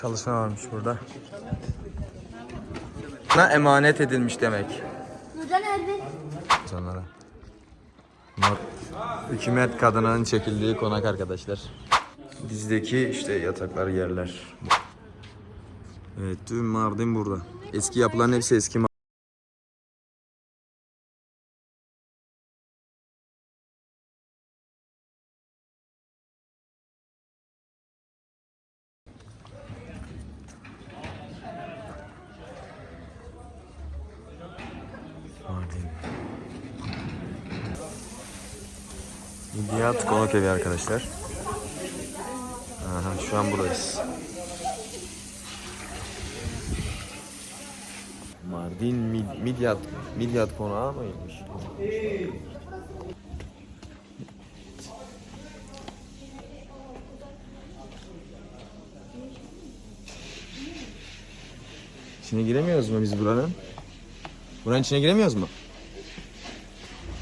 Çalışma varmış burada. Buna emanet edilmiş demek. Nurcan nerede? Bunlar hükümet kadının çekildiği konak arkadaşlar. Bizdeki işte yataklar yerler. Evet tüm Mardin burada. Eski yapılan hepsi eski. Mardin. Midyat Konak Evi arkadaşlar. Aha, şu an buradayız. Mardin Mid- Midyat Midyat Konağı mıymış? İçine giremiyoruz mu biz buranın? Buranın içine giremiyoruz mu?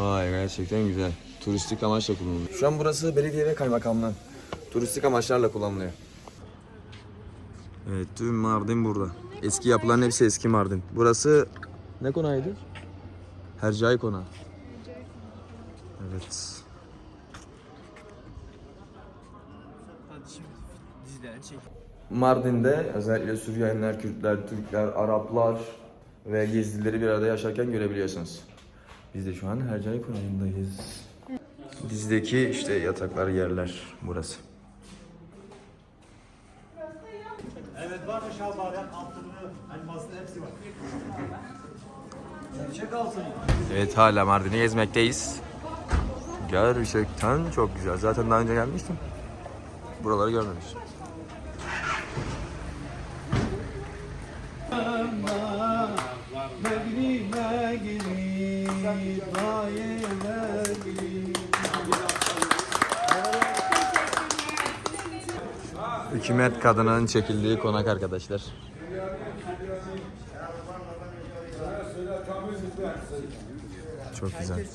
Vay gerçekten güzel. Turistik amaçla kullanılıyor. Şu an burası belediye ve kaymakamlığı. Turistik amaçlarla kullanılıyor. Evet tüm Mardin burada. Eski yapılan hepsi eski Mardin. Burası ne konağıydı? Hercai konağı. Evet. Mardin'de özellikle Süryaniler, Kürtler, Türkler, Araplar ve Gezdileri bir arada yaşarken görebiliyorsunuz. Biz de şu an Hercai Konağı'ndayız. Bizdeki işte yataklar yerler burası. Evet var mı şalvaryan altını, elmaslı hepsi var. Çek altını. Evet hala Mardin'i gezmekteyiz. Gerçekten çok güzel. Zaten daha önce gelmiştim. Buraları görmemiştim. Megrine girip, dayeler girip. Hükümet kadının çekildiği konak arkadaşlar. Çok güzel.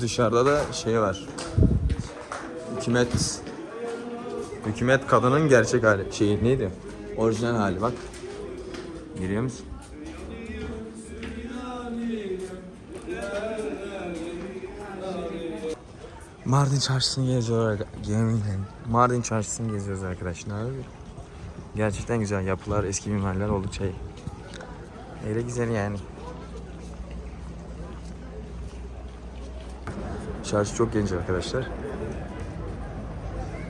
Dışarıda da şey var. Hükümet Hükümet kadının gerçek hali. Şey neydi? Orijinal hali bak. Görüyor musun? Mardin çarşısını geziyoruz. Yemin Mardin çarşısını geziyoruz arkadaşlar. Gerçekten güzel yapılar, eski mimarlar oldukça iyi. Öyle güzel yani. Çarşı çok geniş arkadaşlar.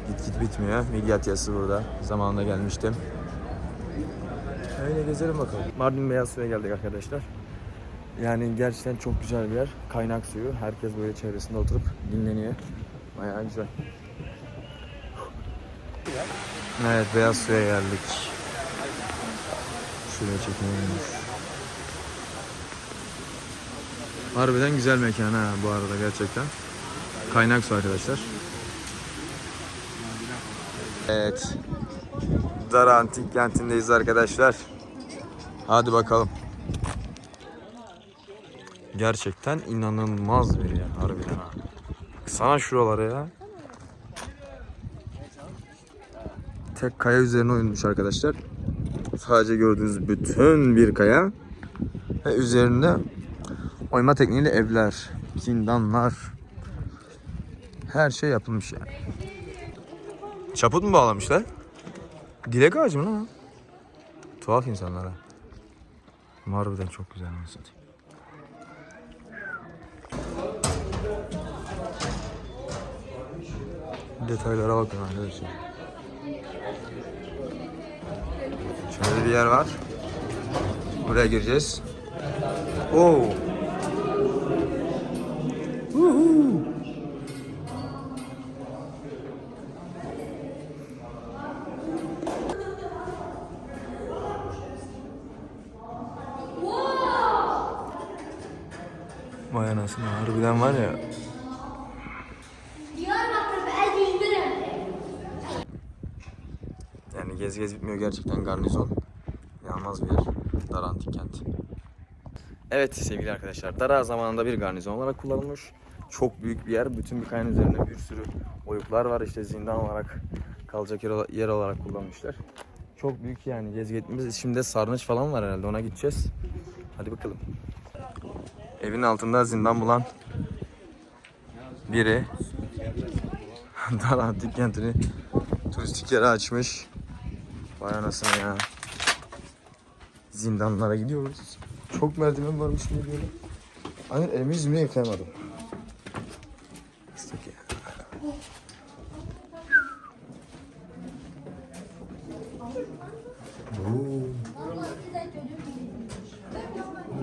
Git git bitmiyor. Midyat yası burada. Zamanında gelmiştim. Öyle gezelim bakalım. Mardin Beyaz Su'ya geldik arkadaşlar. Yani gerçekten çok güzel bir yer. Kaynak suyu. Herkes böyle çevresinde oturup dinleniyor. Bayağı güzel. Evet Beyaz Su'ya geldik. Şuraya çekelim. Harbiden güzel mekan ha bu arada gerçekten. Kaynak su arkadaşlar. Evet. Dara Antik Kenti'ndeyiz arkadaşlar. Hadi bakalım. Gerçekten inanılmaz bir yer harbiden ha. Sana şuralara ya. Tek kaya üzerine oyulmuş arkadaşlar. Sadece gördüğünüz bütün bir kaya. Ve üzerinde oyma tekniğiyle evler, zindanlar. Her şey yapılmış yani. Çaput mu bağlamışlar? Dilek ağacı mı lan? Tuhaf insanlara. Harbiden çok güzel satayım. Detaylara bakın arkadaşlar. Şöyle bir yer var. Buraya gireceğiz. Oo. Uhu. Anasını harbiden var ya. Yani gez gez bitmiyor gerçekten garnizon. Yanılmaz bir. Dar Antik Kent. Evet sevgili arkadaşlar. Dara zamanında bir garnizon olarak kullanılmış. Çok büyük bir yer. Bütün bir kayanın üzerinde bir sürü oyuklar var. İşte zindan olarak kalacak yer, yer olarak kullanmışlar. Çok büyük yani gezgetimiz. Şimdi sarnıç falan var herhalde ona gideceğiz. Hadi bakalım. Evin altında zindan bulan biri Dar Antik Kenti'ni turistik yere açmış. Vay anasını ya. Zindanlara gidiyoruz. Çok merdiven varmış ne diyorum. Hani elimi yüzümü yıkayamadım. Islık ya.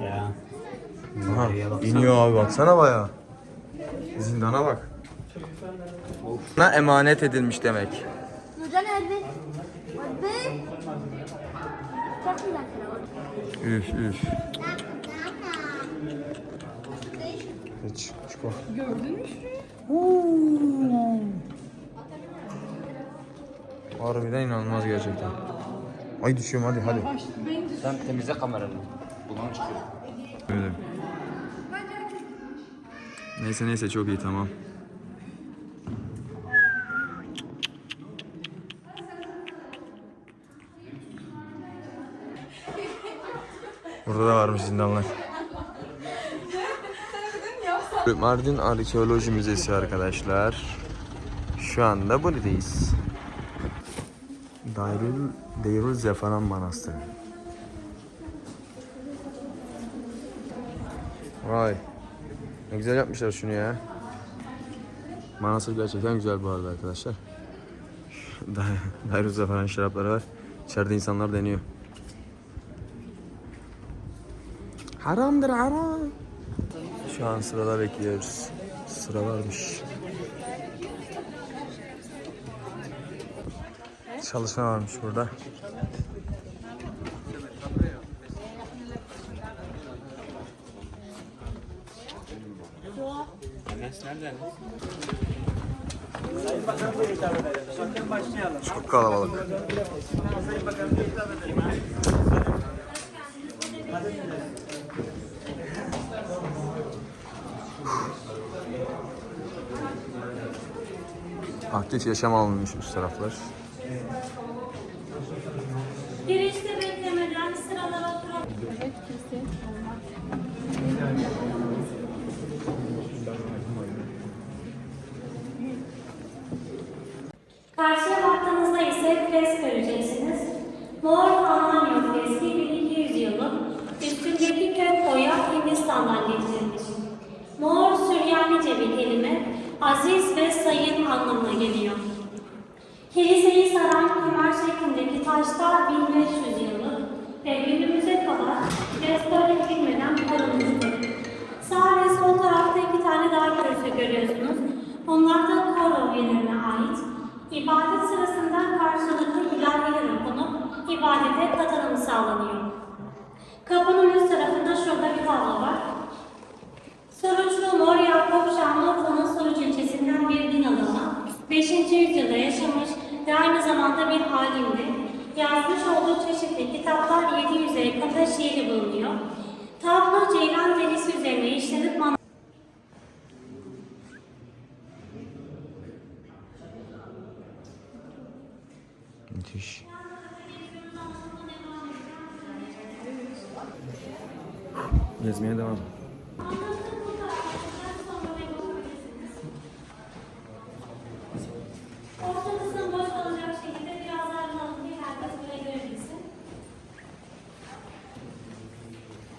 Ya. Aha, iniyor abi baksana baya. Zindana bak. Buna emanet edilmiş demek. Üf üf. Hiç, hiç bak. Harbiden inanılmaz gerçekten. Ay düşüyorum hadi hadi. Sen temizle kameranı. Bundan çıkıyor. Öyle. Neyse neyse çok iyi tamam. Burada da varmış zindanlar. Mardin Arkeoloji Müzesi arkadaşlar. Şu anda buradayız. Dairül, Deyrül Zefaran Manastırı. Vay. Ne güzel yapmışlar şunu ya. Manastır gerçekten güzel bu arada arkadaşlar. Dairuzda falan şarapları var. İçeride insanlar deniyor. Haramdır haram. Şu an sırada bekliyoruz. Sıra varmış. Çalışma varmış burada. Çok kalabalık. Aktif yaşam alanıymış bu taraflar. Girişte beklemeden sıralara oturalım. Karşıya aziz ve sayın anlamına geliyor. Kiliseyi saran kemer şeklindeki taşlar 1500 yıllık ve günümüze kadar restore edilmeden korunmuştur. Sağ ve sol tarafta iki tane daha köşe görüyorsunuz. Onlar da koro üyelerine ait. İbadet sırasında bir halimdi. Yazmış olduğu çeşitli kitaplar 700'e yakında şiiri bulunuyor. Tablo Ceylan Denizi üzerine işlenip man- Müthiş. Gezmeye devam. Orta kısım boş kalacak şekilde biraz ayrılalım ki herkes böyle görebilsin.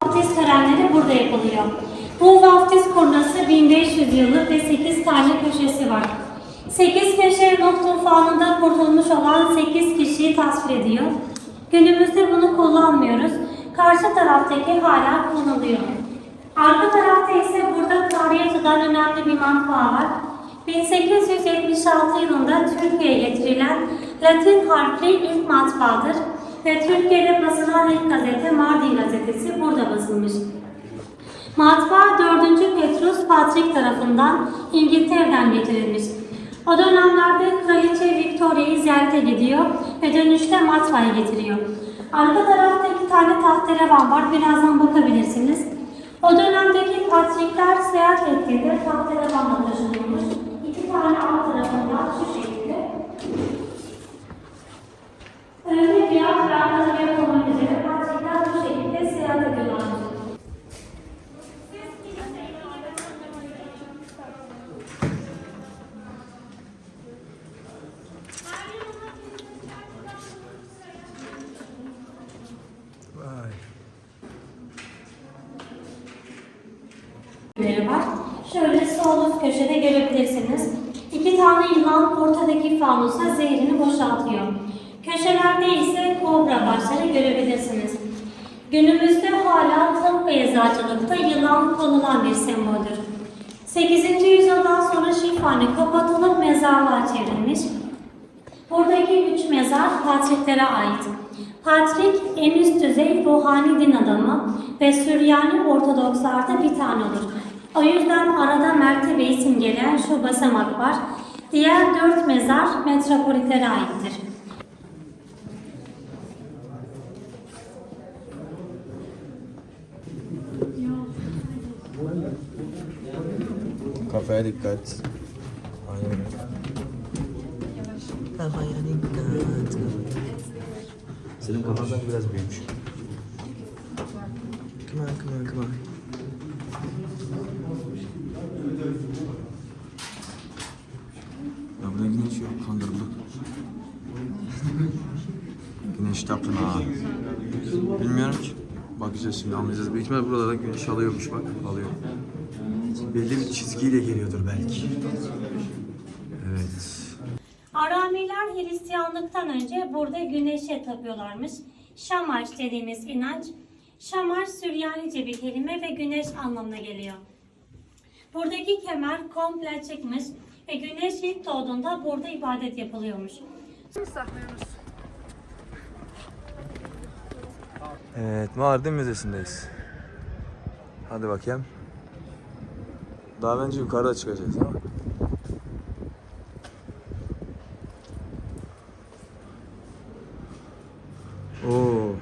Vaftiz törenleri burada yapılıyor. Bu vaftiz kurnası 1500 yıllık ve 8 tane köşesi var. 8 köşe Nuh tufanında kurtulmuş olan 8 kişiyi tasvir ediyor. Günümüzde bunu kullanmıyoruz. Karşı taraftaki hala kullanılıyor. Arka tarafta ise burada tarihe tutan önemli bir matbaa var. 1876 yılında Türkiye'ye getirilen Latin harfli ilk matbaadır ve Türkiye'de basılan ilk gazete Mardin gazetesi burada basılmış. Matbaa 4. Petrus Patrick tarafından İngiltere'den getirilmiş. O dönemlerde Kraliçe Victoria'yı ziyarete gidiyor ve dönüşte matbaayı getiriyor. Arka tarafta iki tane tahterevan var. Birazdan bakabilirsiniz. O dönemdeki patrikler seyahat ettiğinde tahterevanla taşınılmış. İki tane alt tarafından şu şekilde. Önce beyaz ve arka tarafı var. Şöyle sol üst köşede görebilirsiniz. İki tane yılan ortadaki fanusa zehrini boşaltıyor. Köşelerde ise kobra başları görebilirsiniz. Günümüzde hala tıp ve eczacılıkta yılan konulan bir semboldür. 8. yüzyıldan sonra şifhane kapatılıp mezarlığa çevrilmiş. Buradaki üç mezar Patriklere ait. Patrik en üst düzey ruhani din adamı ve Süryani Ortodokslarda bir tane olur. O yüzden arada mertebeyi simgeleyen şu basamak var. Diğer dört mezar metropolitlere aittir. Kafaya dikkat. Aynen. Kafaya dikkat. Senin kafan sanki biraz büyümüş. Come on, come on, come on. Güneş yok, kandırıldı. güneş tapınağı. Bilmiyorum ki. Bakacağız şimdi anlayacağız. Büyük ihtimal buralarda güneş alıyormuş bak, alıyor. Belli bir çizgiyle geliyordur belki. Evet. Aramiler Hristiyanlıktan önce burada güneşe tapıyorlarmış. Şamaş dediğimiz inanç, Şamaş Süryanice bir kelime ve güneş anlamına geliyor. Buradaki kemer komple çıkmış ve güneş ilk doğduğunda burada ibadet yapılıyormuş. Evet, Mardin Müzesi'ndeyiz. Hadi bakayım. Daha bence yukarıda çıkacağız ama. Oo.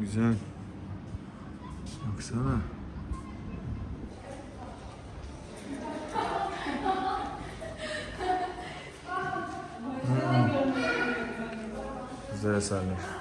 Güzel. sale.